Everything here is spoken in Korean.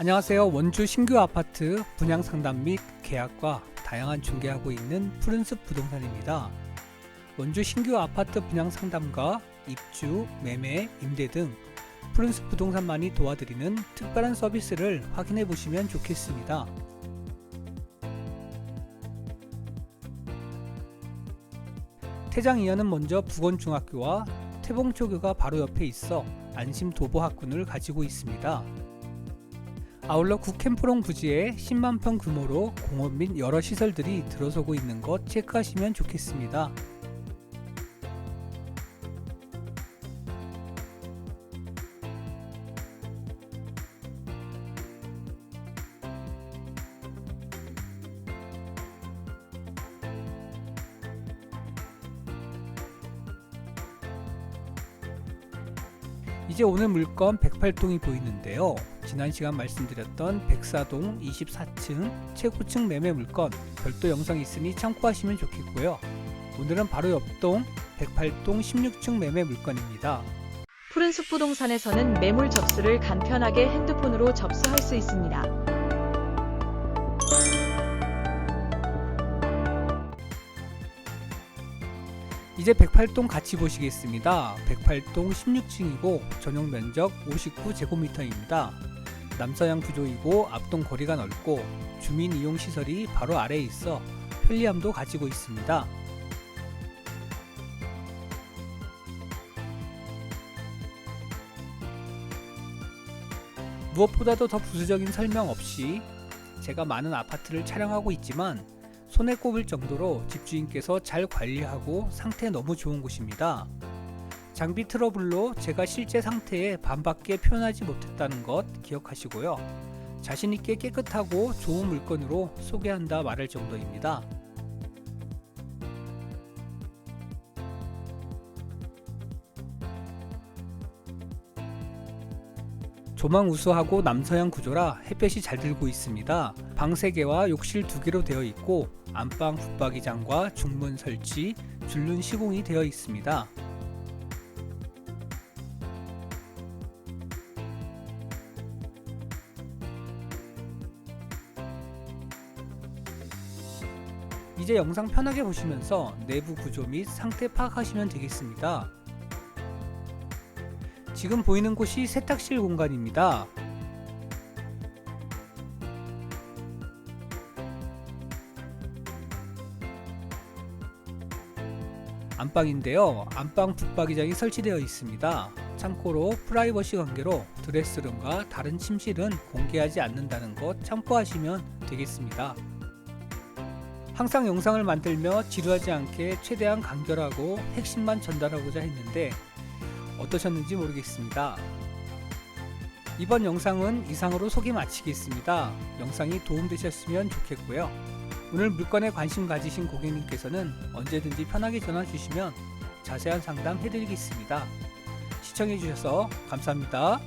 안녕하세요. 원주 신규 아파트 분양 상담 및 계약과 다양한 중개하고 있는 푸른숲 부동산입니다. 원주 신규 아파트 분양 상담과 입주, 매매, 임대 등 푸른숲 부동산만이 도와드리는 특별한 서비스를 확인해 보시면 좋겠습니다. 태장 이하는 먼저 북원중학교와 태봉초교가 바로 옆에 있어 안심 도보 학군을 가지고 있습니다. 아울러 국캠프롱 부지에 10만 평 규모로 공원 및 여러 시설들이 들어서고 있는 것 체크하시면 좋겠습니다. 이제 오늘 물건 108동이 보이는데요. 지난 시간 말씀드렸던 백사동 24층 최고층 매매 물건 별도 영상이 있으니 참고하시면 좋겠고요. 오늘은 바로 옆동 108동 16층 매매 물건입니다. 푸른숲 부동산에서는 매물 접수를 간편하게 핸드폰으로 접수할 수 있습니다. 이제 108동 같이 보시겠습니다. 108동 16층이고 전용 면적 59제곱미터입니다. 남서양 구조이고 앞동 거리가 넓고 주민 이용 시설이 바로 아래에 있어 편리함도 가지고 있습니다. 무엇보다도 더 부수적인 설명 없이 제가 많은 아파트를 촬영하고 있지만 손에 꼽을 정도로 집주인께서 잘 관리하고 상태 너무 좋은 곳입니다. 장비 트러블로 제가 실제 상태에 반밖에 표현하지 못했다는 것 기억하시고요. 자신있게 깨끗하고 좋은 물건으로 소개한다 말할 정도입니다. 조망 우수하고 남서양 구조라 햇볕이 잘 들고 있습니다. 방 3개와 욕실 2개로 되어 있고 안방 붙박이장과 중문 설치, 줄눈 시공이 되어 있습니다. 이제 영상 편하게 보시면서 내부 구조 및 상태 파악하시면 되겠습니다. 지금 보이는 곳이 세탁실 공간입니다. 안방인데요. 안방 붙박이장이 설치되어 있습니다. 참고로 프라이버시 관계로 드레스룸과 다른 침실은 공개하지 않는다는 것 참고하시면 되겠습니다. 항상 영상을 만들며 지루하지 않게 최대한 간결하고 핵심만 전달하고자 했는데 어떠셨는지 모르겠습니다. 이번 영상은 이상으로 소개 마치겠습니다. 영상이 도움되셨으면 좋겠고요. 오늘 물건에 관심 가지신 고객님께서는 언제든지 편하게 전화 주시면 자세한 상담 해드리겠습니다. 시청해주셔서 감사합니다.